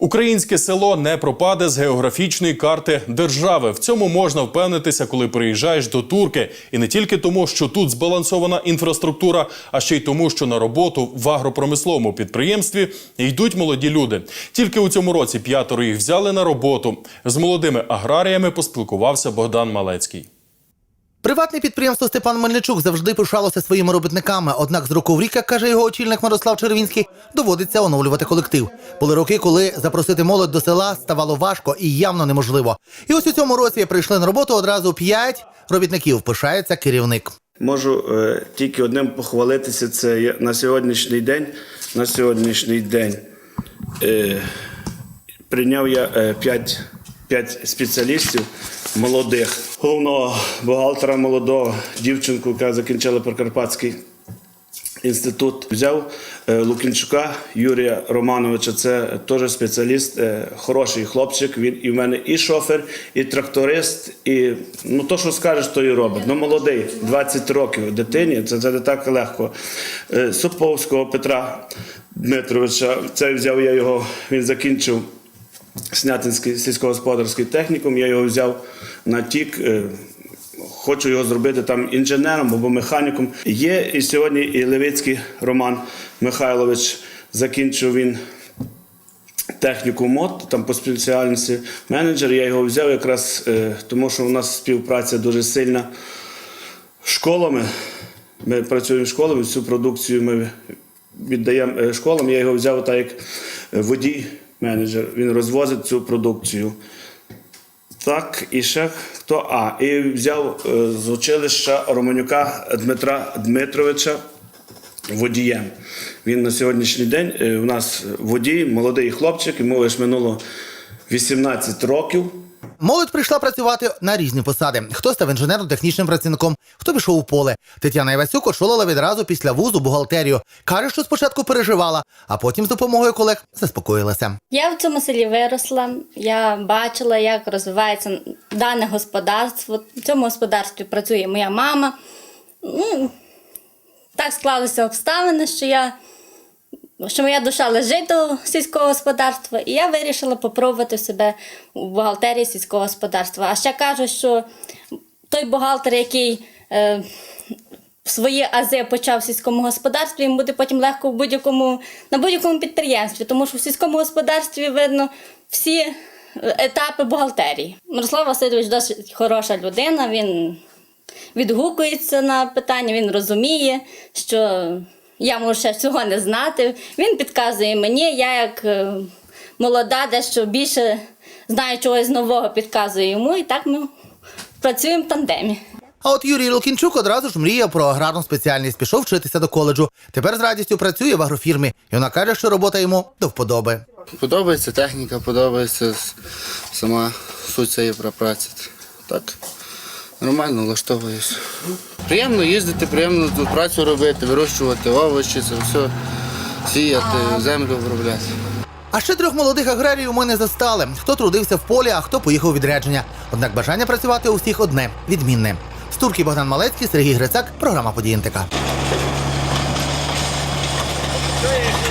Українське село не пропаде з географічної карти держави. В цьому можна впевнитися, коли приїжджаєш до Турки, і не тільки тому, що тут збалансована інфраструктура, а ще й тому, що на роботу в агропромисловому підприємстві йдуть молоді люди. Тільки у цьому році п'ятеро їх взяли на роботу. З молодими аграріями поспілкувався Богдан Малецький. Приватне підприємство Степан Мельничук завжди пишалося своїми робітниками. Однак з року в рік, як каже його очільник Мирослав Червінський, доводиться оновлювати колектив. Були роки, коли запросити молодь до села ставало важко і явно неможливо. І ось у цьому році прийшли на роботу одразу п'ять робітників. Пишається керівник. Можу е, тільки одним похвалитися. Це на сьогоднішній день. На сьогоднішній день е, прийняв я е, п'ять, спеціалістів молодих. Головного бухгалтера молодого, дівчинку, яка закінчила Прикарпатський інститут. Взяв е, Лукінчука Юрія Романовича. Це теж спеціаліст, е, хороший хлопчик. Він і в мене і шофер, і тракторист, і ну то, що скажеш, то і робить. Ну молодий, 20 років дитині. Це, це не так легко. Е, Суповського Петра Дмитровича. Це взяв я його. Він закінчив. Снятинський сільськогосподарський технікум, я його взяв на тік. е, Хочу його зробити там інженером або механіком. Є і сьогодні і Левицький Роман Михайлович. Закінчив він техніку МОД, там по спеціальності менеджер. Я його взяв якраз е, тому, що у нас співпраця дуже сильна школами. Ми працюємо з школами, всю продукцію ми віддаємо е, школам. Я його взяв так як водій, менеджер. Він розвозить цю продукцію. Так, і ще хто? А, і взяв е, з училища Романюка Дмитра Дмитровича водієм. Він на сьогоднішній день е, у нас водій, молодий хлопчик, йому лише минуло 18 років. Молодь прийшла працювати на різні посади. Хто став інженерно-технічним працівником, хто пішов у поле. Тетяна Івасюк очолила відразу після вузу бухгалтерію. Каже, що спочатку переживала, а потім з допомогою колег заспокоїлася. Я в цьому селі виросла. Я бачила, як розвивається дане господарство. В цьому господарстві працює моя мама. Ну, так склалися обставини, що я. Що моя душа лежить до сільського господарства, і я вирішила попробувати себе у бухгалтерії сільського господарства. А ще кажуть, що той бухгалтер, який е, свої ази почав в сільському господарстві, їм буде потім легко в будь-якому на будь-якому підприємстві, тому що в сільському господарстві видно всі е, етапи бухгалтерії. Мирослав Васильович досить хороша людина. Він відгукується на питання, він розуміє, що я можу ще цього не знати. Він підказує мені, я як е, молода, дещо більше знаю чогось нового, підказую йому, і так ми працюємо в тандемі. А от Юрій Лукінчук одразу ж мріяв про аграрну спеціальність, пішов вчитися до коледжу. Тепер з радістю працює в агрофірмі, і вона каже, що робота йому до вподоби. Подобається техніка, подобається сама суть цієї пра- праці. Так, Нормально влаштовуюся. Приємно їздити, приємно тут працю робити, вирощувати овочі, це все сіяти, землю виробляти. А ще трьох молодих аграріїв ми не застали. Хто трудився в полі, а хто поїхав відрядження. Однак бажання працювати у всіх одне відмінне. Стурки Богдан Малецький, Сергій Грицак, програма подієнтика. НТК».